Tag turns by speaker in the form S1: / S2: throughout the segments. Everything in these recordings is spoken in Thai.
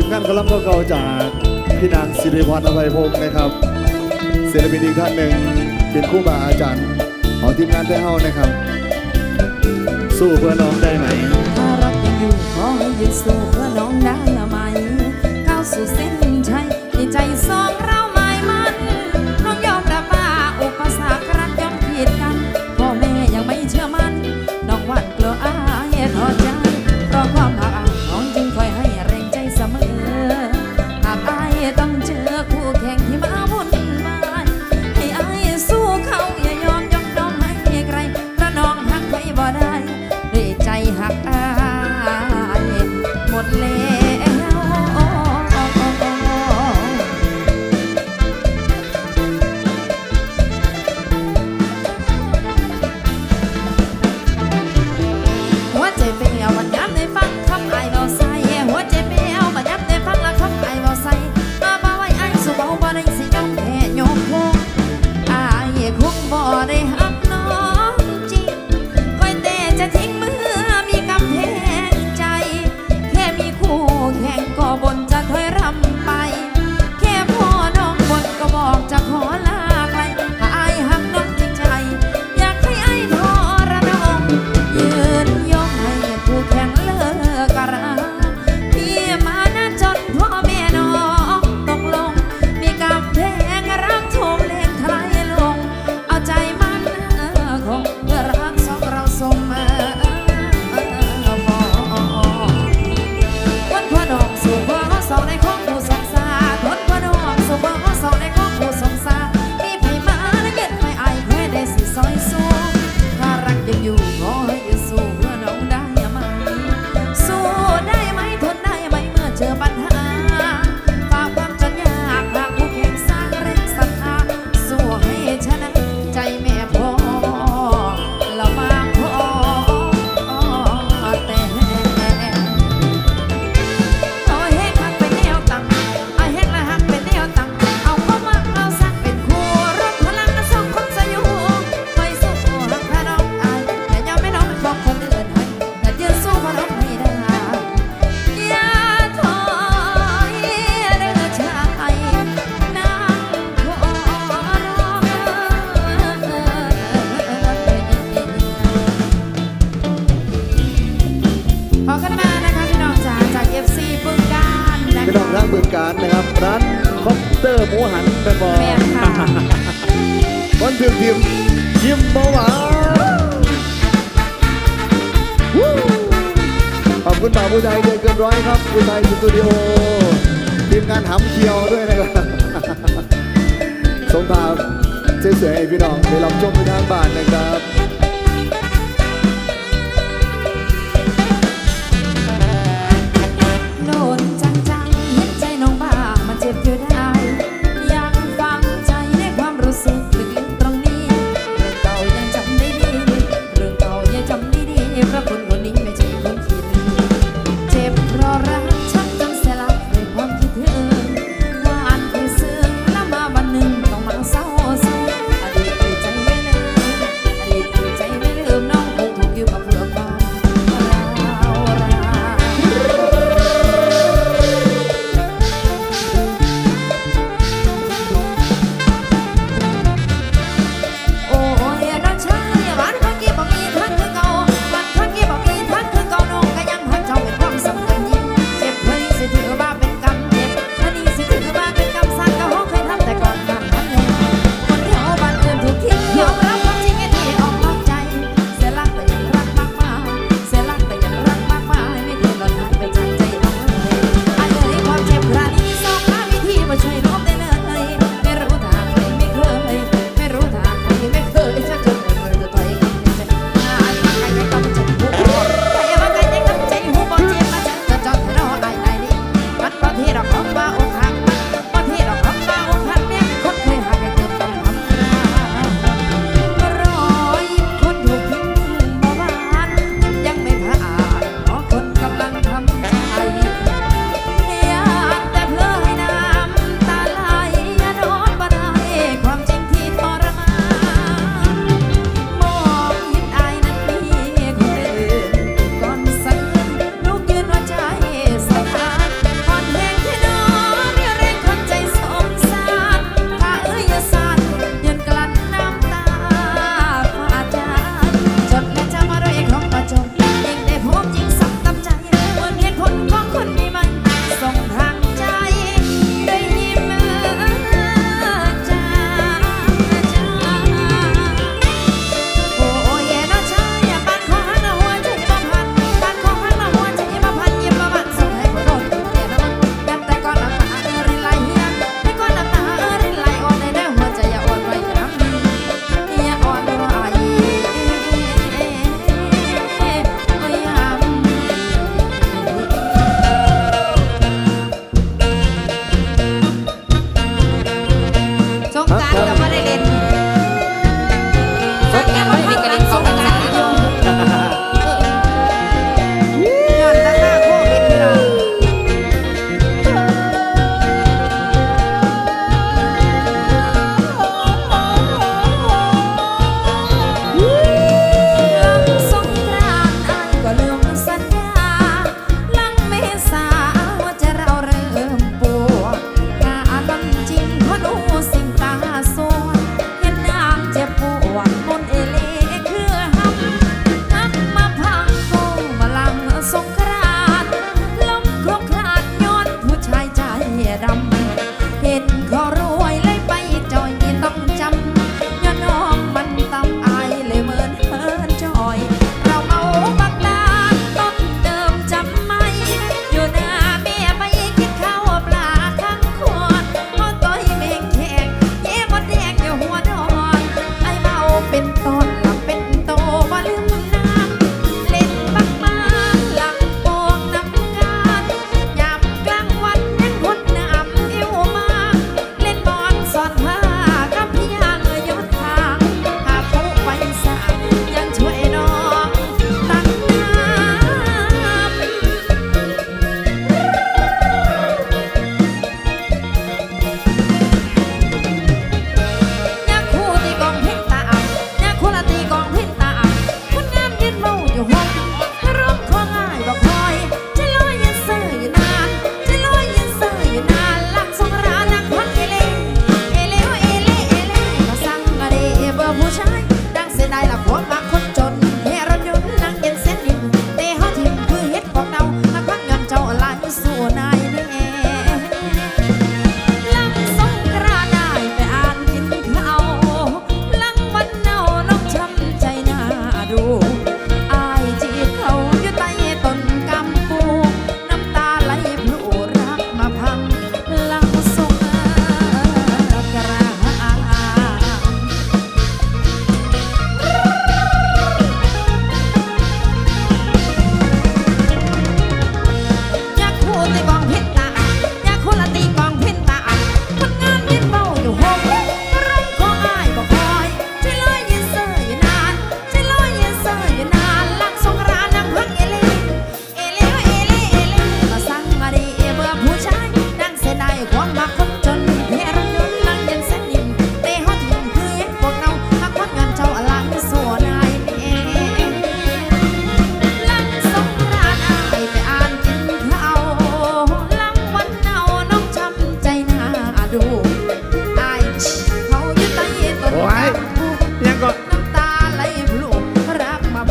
S1: ทีมงานกำลังเกาจากพี่นางสิริวัน์อภัยพงศ์นะครับศิลปินอีกท่านหนึ่งเป็นคู่บาอาจารย์ของทีมงานได้เฮานะครับ สู้เพื่อน้องได้ไหม
S2: ถ้ารักยังอยู่ขอให้ยืนสู้เพื่อน้องได้ละไหมก้าสู่เส้น หันคอปเตอร์หมูหันเป็น
S1: บอล
S2: แม่นค่ะ
S1: วันถึงทิมยิ้มเบาหวานขอบคุณป่าผู้ใาเดืนเกินร้อยครับผู้ชายสตูดิโอทีมงานหำเคียวด้วยนะครับสงครามเสวยๆให้พี่น้องได้รับชมไปทางบ้านนะครับ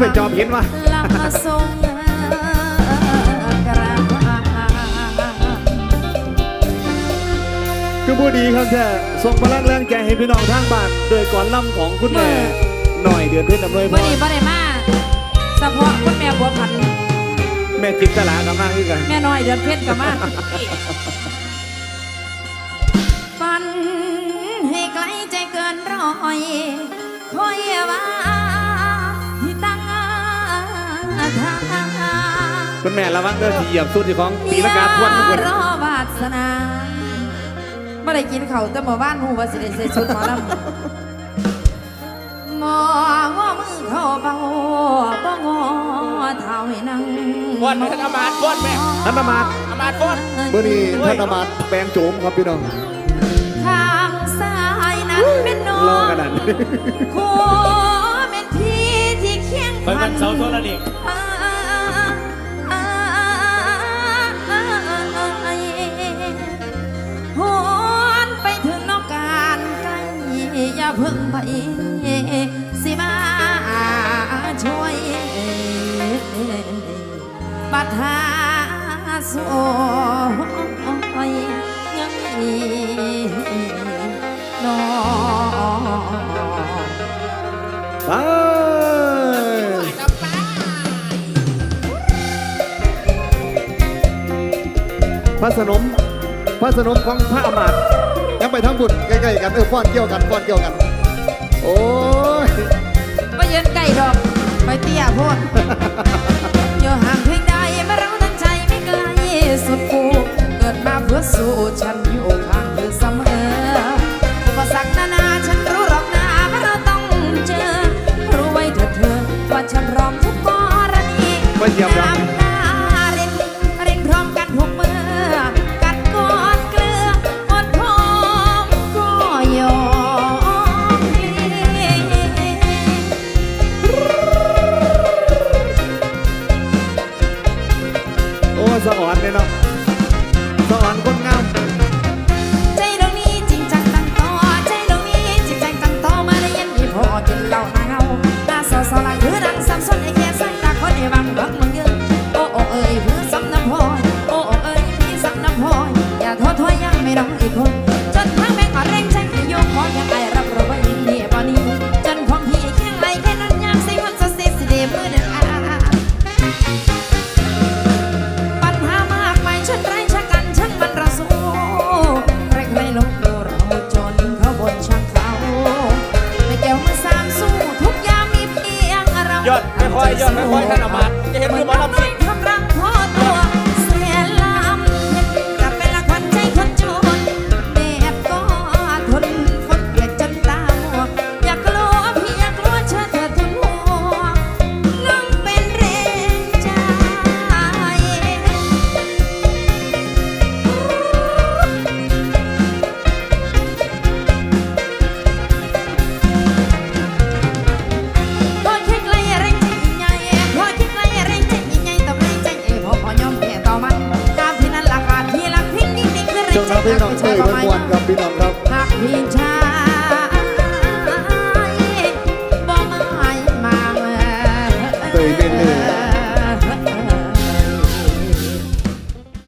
S2: ไป
S1: จอบเห็นวะ
S2: ลำมาส่งกรา
S1: คือผู้ดีครับแท้ส่งพลังแรงใจให้พี่น้องทางบ้านโดยก่อนล่ำของคุณแม่หน่อยเดือนเพ็ญอนำนวยพ
S2: มื่อ
S1: ร
S2: นี้บ่ได้มาเฉพาะคุณแม่บัวพัน
S1: แม่จิตตลากับมากขึ้นกัน
S2: แม่น้อยเดือนเพ็ญกับมากฝันให้ไกลใจเกินร้อยคอยว่า
S1: คุณแม่ระวังเด้อที่เหยียบสุดที่ของปีละกาทวนทุกคน
S2: รอวาสนาไม่ได้กินเขาวแต่เมื่อวานหูว่าสิได้ใส่ชุดหมอลำหมอว่ามือเข้าเบาบ่งอเท้าให้นั่ง
S3: ฟ้อนแม่ท่านอามาตย์ฟ้อนแม่
S1: ท่านประมาท
S3: อามาตย์ฟ้อน
S1: เมื่อนี้ท่านประมาทแปลงโฉมครับพี่น้อง
S2: ข้างซ้ายนั้นเป็นน้อ
S1: รองขนาดนี้
S2: ขอเป็นพี่ที่เคียง
S3: ไปวันเสาร์โทรเด็ก
S2: สิมาช่วยปัดหาสวยยังมีนอง
S1: ไปพระสนมพระสนมของพระอมาตย์ยังไปทั้งบุญใกล้ๆกันเออป้อนเกี่ยวกันป้อนเกี่ยวกัน โอ้ย
S2: มาเย็นไก่ดอกไปเตี้ยพ่อ
S1: โอ้สะอ่